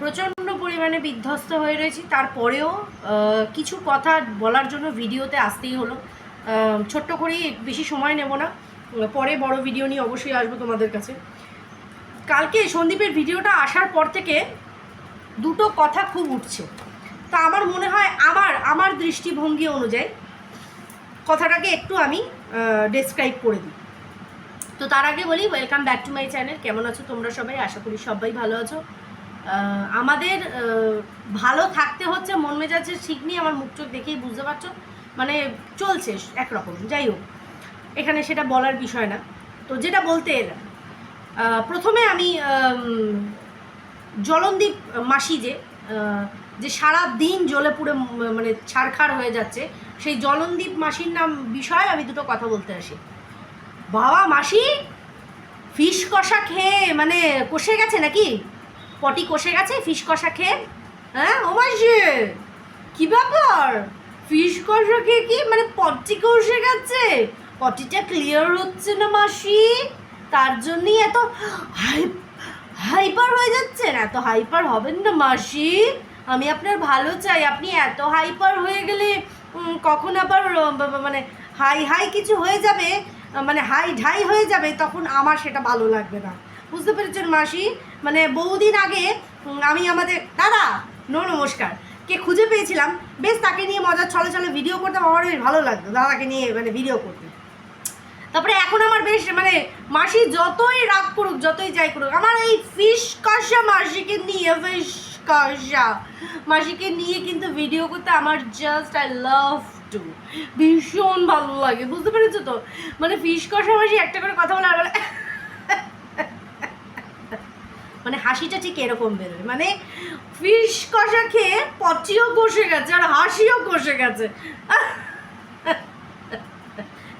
প্রচণ্ড পরিমাণে বিধ্বস্ত হয়ে রয়েছি। তারপরেও কিছু কথা বলার জন্য ভিডিওতে আসতেই হলো। ছোট্ট করেই বেশি সময় নেব না। পরে বড় ভিডিও নিয়ে অবশ্যই আসব তোমাদের কাছে। কালকে সন্দীপের ভিডিওটা আসার পর থেকে দুটো কথা খুব উঠছে। তা আমার মনে হয় আমার আমার দৃষ্টিভঙ্গি অনুযায়ী কথাটাকে একটু আমি ডেসক্রাইব করে দিই। তো তার আগে বলি welcome back to my channel কেমন আছো তোমরা সবাই? আশা করি সবাই ভালো আছো। আমাদের ভালো থাকতে হচ্ছে, মন মেজাজের ঠিক নেই আমার মুখ চোখ দেখেই বুঝতে পারছ? মানে চলছে একরকম, যাই হোক। এখানে সেটা বলার বিষয় না। তো যেটা বলতে এলাম প্রথমে আমি জলনদীপ মাসি যে যে সারা দিন জ্বলে পুড়ে মানে ছারখার হয়ে যাচ্ছে, সেই জলনদীপ মাসির নাম বিষয়ে আমি দুটো কথা বলতে আসি। বাবা মাসি ফিশ কষা খেয়ে মানে কষে গেছে নাকি? পটি কষে গেছে ফিশ কষা খেয়ে। হ্যাঁ ও মাসি, কি ব্যাপার? ফিশ কষা খেয়ে কি? মানে পটি কষে গেছে। পটিটা ক্লিয়ার হচ্ছে না মাসি। তার জন্যই এত হাই হাইপার হয়ে যাচ্ছেন। এত হাইপার হবেন না মাসি। আমি আপনার ভালো চাই। আপনি এত হাইপার হয়ে গেলে কখন আবার মানে হাই হাই কিছু হয়ে যাবে? মানে হাই ঢাই হয়ে যাবে, তখন আমার সেটা ভালো লাগবে না। বুঝতে পেরেছেন মাসি? মানে বহুদিন আগে আমি আমাদের, দাদা, নো, নমস্কার। কে খুঁজে পেয়েছিলাম। বেশ, তাকে নিয়ে মজার ছলে ছলে ভিডিও করতাম। আমার বেশ ভালো লাগতো, দাদাকে নিয়ে মানে ভিডিও করতে। তারপরে এখন আমার বেশ মানে মাসি যতই রাগ করুক, যতই যাই করুক, আমার এই ফিশ কষা মাসিকে নিয়ে ফিশ কষা মাসিকে নিয়ে কিন্তু ভিডিও করতে আমার জাস্ট আই লাভ টু ভীষণ ভালো লাগে, বুঝতে পেরেছ তো? মানে ফিশ কষা মাসি একটা করে কথা বলে আর মানে হাসিটা ঠিক এরকম বেরোয়। মানে ফিশ কষা খেয়ে পচিও কষে গেছে আর হাসিও কষে গেছে।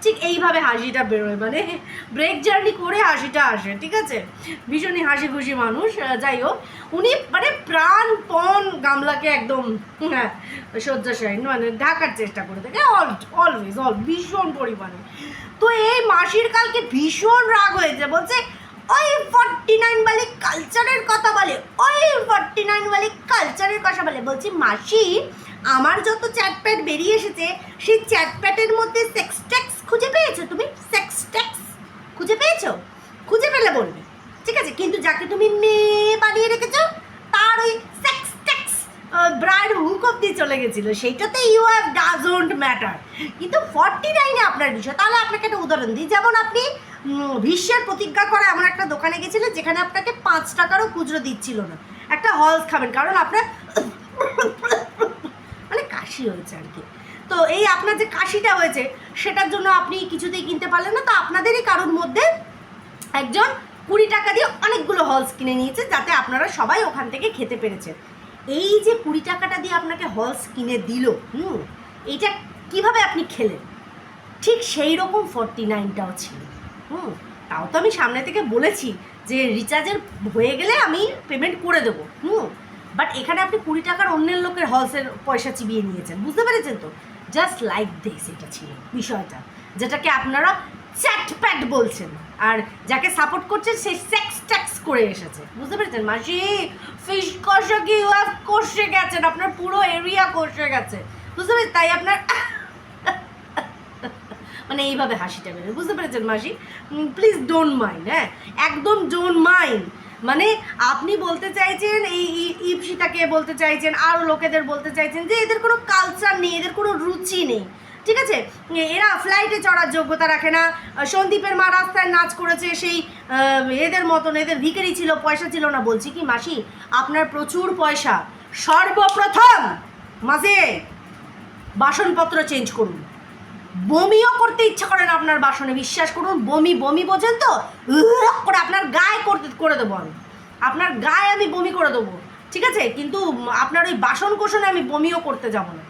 ঠিক এইভাবে হাসিটা বেরোয় মানে ব্রেক জার্নি করে হাসিটা আসে, ঠিক আছে? ভীষণই হাসি খুশি মানুষ যাই হোক, উনি মানে প্রাণপণ গামলাকে একদম হ্যাঁ শয্যাশায়ী মানে ঢাকার চেষ্টা করে থাকে, অল অলওয়েজ অল, ভীষণ পরিমাণে। তো এই মাসির কালকে ভীষণ রাগ হয়েছে, বলছে, ওই ফর্টি কালচারের কথা বলে, ওই ফর্টি নাইন বালি কালচারের কথা বলে। বলছি, মাসি, আমার যত চ্যাটপ্যাট বেরিয়ে এসেছে, সেই চ্যাটপ্যাটের মধ্যে সেক্স ট্যাক্স খুঁজে পেয়েছ তুমি? সেক্স ট্যাক্স খুঁজে পেয়েছ? খুঁজে পেলে বলবে। ঠিক আছে, কিন্তু যাকে তুমি মেয়ে বানিয়ে রেখেছো, তার ওই সেক্স ট্যাক্স ব্রাইড হুক অব্দি চলে গেছিল। সেইটাতে ইউ হ্যাভ ডাজন্ট ম্যাটার কিন্তু ফর্টি নাইনে আপনার বিষয়, তাহলে আপনাকে একটা উদাহরণ দিই। যেমন আপনি ভীষ্মের প্রতিজ্ঞা করে এমন একটা দোকানে গেছিলেন যেখানে আপনাকে পাঁচ টাকারও খুচরো দিচ্ছিল না। একটা হলস খাবেন, কারণ আপনার মানে কাশি হয়েছে আর কি। তো এই আপনার যে কাশিটা হয়েছে, সেটার জন্য আপনি কিছুতেই কিনতে পারলেন না। তো আপনাদেরই কারোর মধ্যে একজন কুড়ি টাকা দিয়ে অনেকগুলো হলস কিনে নিয়েছে, যাতে আপনারা সবাই ওখান থেকে খেতে পেরেছেন এই যে কুড়ি টাকাটা দিয়ে আপনাকে হলস কিনে দিল, হুম, এইটা কীভাবে আপনি খেলেন? ঠিক সেই রকম ফর্টি নাইনটাও ছিল। হুম, তাও তো আমি সামনে থেকে বলেছি যে রিচার্জের হয়ে গেলে আমি পেমেন্ট করে দেবো। হুম বাট এখানে আপনি কুড়ি টাকার অন্যের লোকের হলসের পয়সা চিবিয়ে নিয়েছেন, বুঝতে পেরেছেন তো? জাস্ট লাইক দিস এটা ছিল বিষয়টা, যেটাকে আপনারা চ্যাটপ্যাট বলছেন, আর যাকে সাপোর্ট করছেন সে সেক্স ট্যাক্স করে এসেছে, বুঝতে পেরেছেন? মাসি ফিশ কষা কি কষে গেছেন, আপনার পুরো এরিয়া কষে গেছে, বুঝতে পেরেছেন? তাই আপনার মানে এইভাবে হাসিটা বেরোয়। বুঝতে পেরেছেন মাসি? প্লিজ ডোন্ট মাইন্ড হ্যাঁ? একদম ডোন্ট মাইন্ড মানে আপনি বলতে চাইছেন, এই ই- ইপসিতাকে বলতে চাইছেন আরও লোকেদের বলতে চাইছেন যে এদের কোনো কালচার নেই, এদের কোনো রুচি নেই। ঠিক আছে? এরা ফ্লাইটে চড়ার যোগ্যতা রাখে না। সন্দীপের মা রাস্তায় নাচ করেছে, সেই এদের মতন, এদের ভিখারি ছিল, পয়সা ছিল না। বলছি কি মাসি, আপনার প্রচুর পয়সা। সর্বপ্রথম মাঝে বাসনপত্র চেঞ্জ করুন। বমিও করতে ইচ্ছা করেন আপনার বাসনে, বিশ্বাস করুন, বমি বমি বোঝেন তো? করে আপনার গায়ে করতে, করে দেবো আমি। আপনার গায়ে আমি বমি করে দেবো, ঠিক আছে? কিন্তু আপনার ওই বাসন কোষণে আমি বমিও করতে যাব না।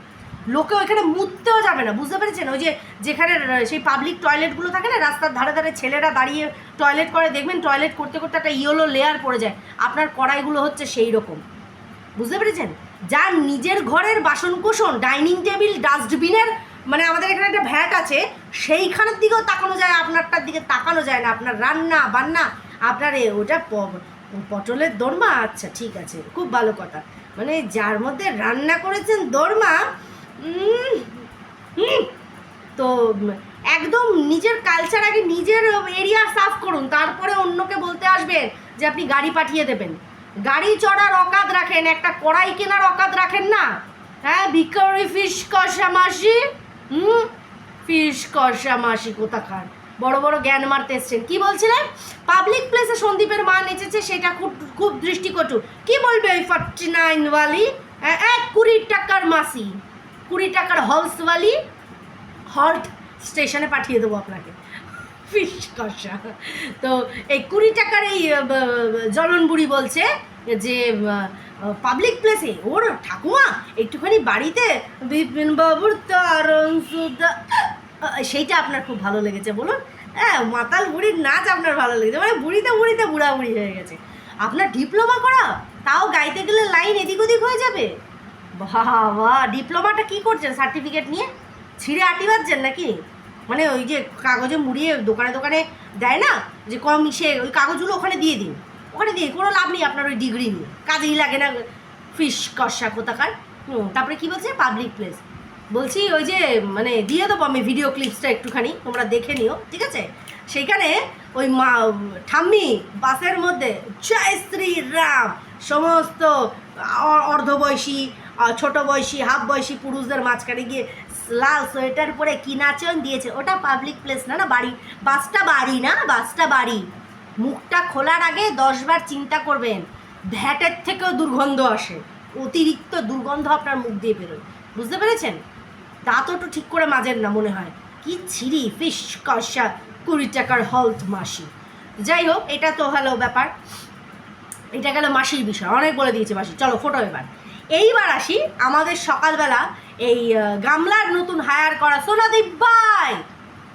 লোকে ওইখানে মুততেও যাবে না, বুঝতে পেরেছেন? ওই যে যেখানে সেই পাবলিক টয়লেটগুলো থাকে না, রাস্তার ধারে ধারে ছেলেরা দাঁড়িয়ে টয়লেট করে, দেখবেন টয়লেট করতে করতে একটা ইয়েলো লেয়ার পড়ে যায়। আপনার কড়াইগুলো হচ্ছে সেই রকম। বুঝতে পেরেছেন? যার নিজের ঘরের বাসনকোসন ডাইনিং টেবিল ডাস্টবিনের মানে আমাদের এখানে একটা ভ্যাট আছে, সেইখানের দিকেও তাকানো যায়, আপনারটার দিকে তাকানো যায় না। আপনার রান্না, বান্না, আপনার এ, ওটা পটলের দোরমা? আচ্ছা ঠিক আছে, খুব ভালো কথা। মানে যার মধ্যে রান্না করেছেন দোরমা তো একদম নিজের কালচার আগে নিজের এরিয়া সাফ করুন, তারপরে অন্যকে বলতে আসবেন যে আপনি গাড়ি পাঠিয়ে দেবেন। গাড়ি চড়ার অকাত রাখেন, একটা কড়াই কেনার অকাত রাখেন না। হ্যাঁ ভিকারি ফিশ কষা মাসি। হুম? ফিশ কষা মাসি কোথাকার? বড় বড় জ্ঞান মারতে এসছেন। কি বলছিলেন? পাবলিক প্লেসে সন্দীপের মা নেচেছে সেটা খুব খুব দৃষ্টিকটু। কি বলবে ওই ফর্টি নাইন ওয়ালি এক কুড়ি টাকার মাসি। কুড়ি টাকার হলসওয়ালি হল্ট স্টেশনে পাঠিয়ে দেবো আপনাকে। ফিশ কষা। তো এই কুড়ি টাকার এই আহ, ব- ব- জলন বুড়ি বলছে যে পাবলিক প্লেসে ওর ঠাকুমা, একটুখানি বাড়িতে বিপিন বাবুর তারণ সুদা। সেইটা আপনার খুব ভালো লেগেছে, বলুন। হ্যাঁ মাতাল বুড়ির নাচ আপনার ভালো লেগেছে। মানে বুড়িতে বুড়িতে বুড়া বুড়ি হয়ে গেছে। আপনার ডিপ্লোমা করা? তাও গাইতে গেলে লাইন এদিক ওদিক হয়ে যাবে? বাবা ডিপ্লোমাটা কি করছেন সার্টিফিকেট নিয়ে? ছিঁড়ে আটি বাজছেন নাকি? মানে ওই যে কাগজে মুড়িয়ে দোকানে দোকানে দেয় না? যে কম মিশে ওই কাগজগুলো ওখানে দিয়ে দিন। ওখানে দিয়ে কোনো লাভ নেই আপনার ওই ডিগ্রি নিয়ে। কাজেই লাগে না ফিশ কষা কোথাকার। হুম, তারপরে কি বলছে? পাবলিক প্লেস বলছি ওই যে মানে দিয়ে দেবো আমি ভিডিও ক্লিপসটা একটুখানি, তোমরা দেখে নিও, ঠিক আছে? সেইখানে ওই মা, ঠাম্মি বাসের মধ্যে, জয় শ্রী রাম সমস্ত অর্ধবয়সী ছোট বয়সী হাফ বয়সী পুরুষদের মাঝখানে গিয়ে লাল সোয়েটার পরে কি নাচন দিয়েছে। ওটা পাবলিক প্লেস না না বাড়ি? বাসটা বাড়ি না, বাসটা বাড়ি। মুখটা খোলার আগে দশবার চিন্তা করবেন। ভ্যাটের থেকেও দুর্গন্ধ আসে। অতিরিক্ত দুর্গন্ধ আপনার মুখ দিয়ে বেরোয়। বুঝতে পেরেছেন? দাঁতও একটু ঠিক করে মাজেন না, মনে হয়। কি ছিরি ফিশ কষা, কুড়ি টাকার হলথ মাসি। যাই হোক, এটা তো হলো ব্যাপার। এটা গেল মাসির বিষয়। অনেক বলে দিয়েছে মাসি। চলো, ফটো এবার। এইবার আসি আমাদের সকালবেলা এই গামলার নতুন হায়ার করা সোনাদীপ ভাই।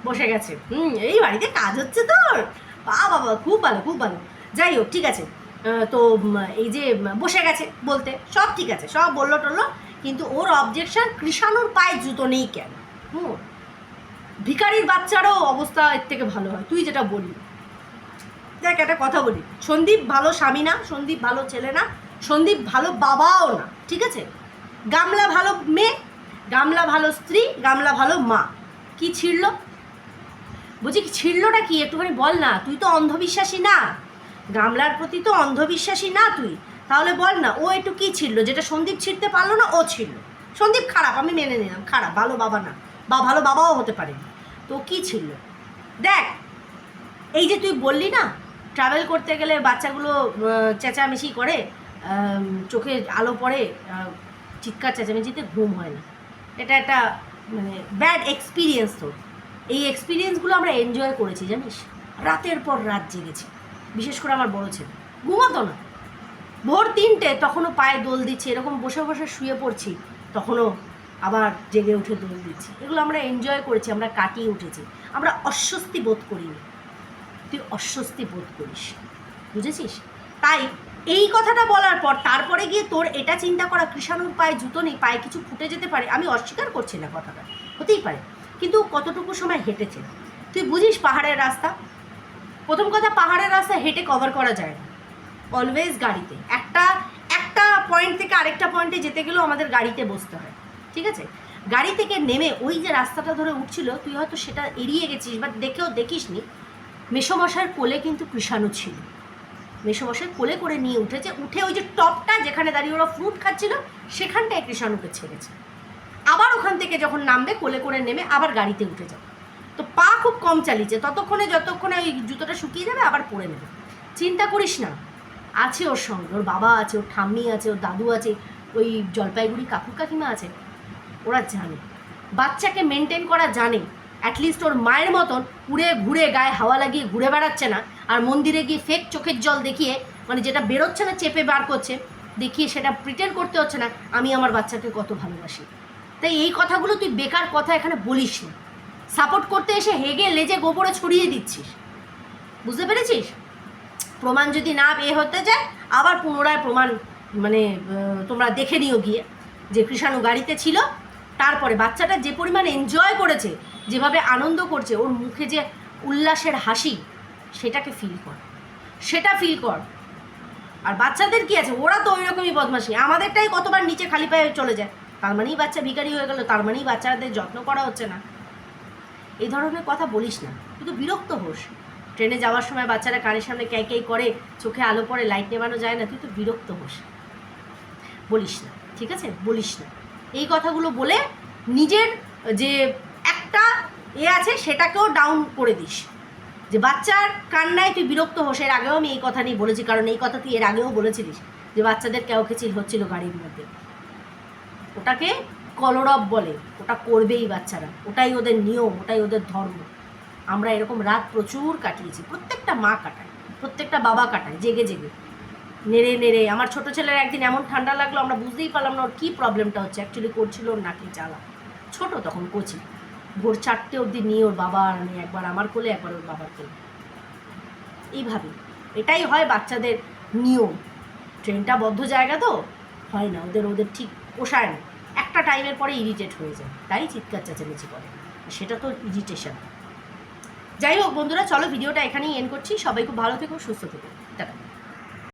বসে গেছে। হুম, এই বাড়িতে কাজ হচ্ছে তোর। বা বাবা খুব ভালো খুব ভালো। যাই হোক, ঠিক আছে। তো এই যে বসে গেছে বলতে, সব ঠিক আছে, সব বলল টললো, কিন্তু ওর অবজেকশন কৃষাণুর পায়ে জুতো নেই কেন? হুম। ভিখারির বাচ্চারও অবস্থা এর থেকে ভালো হয়, তুই যেটা বললি। দেখ, একটা কথা বলি, সন্দীপ ভালো স্বামী না, সন্দীপ ভালো ছেলে না, সন্দীপ ভালো বাবাও না, ঠিক আছে? গামলা ভালো মেয়ে, গামলা ভালো স্ত্রী, গামলা ভালো মা। কি ছিড়ল? বলছি ছিড়লটা কি? একটুখানি বল না। তুই তো অন্ধবিশ্বাসী না। গামলার প্রতি তো অন্ধবিশ্বাসী না তুই। তাহলে বল না, ও একটু কি ছিল যেটা সন্দীপ ছিঁড়তে পারল না, ও ছিল সন্দীপ খারাপ, আমি মেনে নিলাম, খারাপ, ভালো বাবা না। বা ভালো বাবাও হতে পারে তো কি ছিল দেখ, এই যে তুই বললি না ট্রাভেল করতে গেলে বাচ্চাগুলো চেঁচামেচি করে চোখে আলো পড়ে চিৎকার চেঁচামেচিতে ঘুম হয় না। এটা একটা মানে ব্যাড এক্সপিরিয়েন্স তোর। এই এক্সপিরিয়েন্সগুলো আমরা এনজয় করেছি, জানিস? রাতের পর রাত জেগেছি। বিশেষ করে আমার বড় ছেলে। ঘুমাতো না। ভোর তিনটে তখনও পায়ে দোল দিচ্ছে, এরকম বসে বসে শুয়ে পড়ছি, তখনও আবার জেগে উঠে দোল দিচ্ছি। এগুলো আমরা এনজয় করেছি, আমরা কাটিয়ে উঠেছি। আমরা অস্বস্তি বোধ করিনি। তুই অস্বস্তি বোধ করিস। বুঝেছিস? তাই এই কথাটা বলার পর তারপরে গিয়ে তোর এটা চিন্তা করা কৃষাণুর পায়ে জুতো নেই, পায়ে কিছু ফুটে যেতে পারে, আমি অস্বীকার করছি না কথাটা। হতেই পারে। কিন্তু কতটুকু সময় হেঁটেছে? তুই বুঝিস পাহাড়ের রাস্তা? প্রথম কথা, পাহাড়ের রাস্তা হেঁটে কভার করা যায় না। অলওয়েজ গাড়িতে। একটা একটা পয়েন্ট থেকে আরেকটা পয়েন্টে যেতে গেলেও আমাদের গাড়িতে বসতে হয়। ঠিক আছে? গাড়ি থেকে নেমে ওই যে রাস্তাটা ধরে উঠছিল, তুই হয়তো সেটা এড়িয়ে গেছিস বা দেখেও দেখিসনি। মেসমশার কোলে কিন্তু কৃষাণু ছিল। মেসমশাই কোলে করে নিয়ে উঠেছে। উঠে ওই যে টপটা যেখানে দাঁড়িয়ে ওরা ফ্রুট খাচ্ছিল, সেখানটায় কৃষাণুকে ছেড়েছে। আবার ওখান থেকে যখন নামবে, কোলে করে নেমে আবার গাড়িতে উঠে যাবে। তো পা খুব কম চালিয়েছে। ততক্ষণে, যতক্ষণে ওই জুতোটা শুকিয়ে যাবে, আবার পরে নেবে। চিন্তা করিস না। আছে ওর সঙ্গে। ওর বাবা আছে, ওর ঠাম্মি আছে, ওর দাদু আছে, ওই জলপাইগুড়ি কাকু কাকিমা আছে। ওরা জানে। বাচ্চাকে মেনটেন করা জানে। অ্যাটলিস্ট ওর মায়ের মতন উড়ে ঘুরে গায়ে হাওয়া লাগিয়ে ঘুরে বেড়াচ্ছে না। আর মন্দিরে গিয়ে ফেক চোখের জল দেখিয়ে মানে যেটা বেরোচ্ছে না, চেপে বার করছে, দেখিয়ে সেটা প্রিটেন্ড করতে হচ্ছে না, আমি আমার বাচ্চাকে কত ভালোবাসি। তাই এই কথাগুলো তুই বেকার কথা এখানে বলিস না। সাপোর্ট করতে এসে হেগে লেজে গোবরে ছড়িয়ে দিচ্ছিস। বুঝতে পেরেছিস? প্রমাণ যদি না এ হতে যায়, আবার পুনরায় প্রমাণ মানে তোমরা দেখে নিও গিয়ে যে কৃষাণু গাড়িতে ছিল, তারপরে বাচ্চাটা যে পরিমাণ এনজয় করেছে, যেভাবে আনন্দ করছে, ওর মুখে যে উল্লাসের হাসি, সেটাকে ফিল কর। সেটা ফিল কর। আর বাচ্চাদের কি আছে? ওরা তো ওই রকমই বদমাশি। আমাদেরটাই কতবার নিচে খালি পায়ে চলে যায়। তার মানেই বাচ্চা ভিখারি হয়ে গেল, তার মানেই বাচ্চাদের যত্ন করা হচ্ছে না। এই ধরনের কথা বলিস না, তুই তো বিরক্ত হোস। ট্রেনে যাওয়ার সময় বাচ্চারা কানের সামনে ক্যাই ক্যাই করে, চোখে আলো পড়ে লাইট নেবানো যায় না, তুই তো বিরক্ত হোস। বলিস না, ঠিক আছে? বলিস না। এই কথাগুলো বলে নিজের যে একটা এ আছে, সেটাকেও ডাউন করে দিস। যে বাচ্চার কান্নায় তুই বিরক্ত হোস, এর আগেও আমি এই কথা নিয়ে বলেছি, কারণ এই কথা তুই এর আগেও বলেছিলিস যে বাচ্চাদের কেউ কেচিল হচ্ছিল গাড়ির মধ্যে। ওটাকে কলরব বলে। ওটা করবেই বাচ্চারা। ওটাই ওদের নিয়ম, ওটাই ওদের ধর্ম। আমরা এরকম রাত প্রচুর কাটিয়েছি। প্রত্যেকটা মা কাটায়, প্রত্যেকটা বাবা কাটায়, জেগে জেগে। নেড়ে নেড়ে। আমার ছোট ছেলের একদিন এমন ঠান্ডা লাগল, আমরা বুঝতেই পারলাম না ওর কী প্রবলেমটা হচ্ছে। অ্যাকচুয়ালি করছিল ওর নাকি জ্বালা। ছোট তখন কোচি। ভোর চারটে অবধি নিয়ে ওর বাবা আর আমি একবার আমার কোলে, একবার ওর বাবার কোলে। এইভাবে। এটাই হয় বাচ্চাদের নিয়ম। ট্রেনটা বদ্ধ জায়গা তো? হয় না। ওদের ওদের ঠিক পোষায় না একটা টাইমের পরে ইরিটেট হয়ে যায়। তাই চিৎকার চেঁচামেচি করে। সেটা তো ইরিটেশন যাই হোক বন্ধুরা, চলো ভিডিওটা এখানেই এন্ড করছি। সবাই খুব ভালো থেকো, সুস্থ থেকো।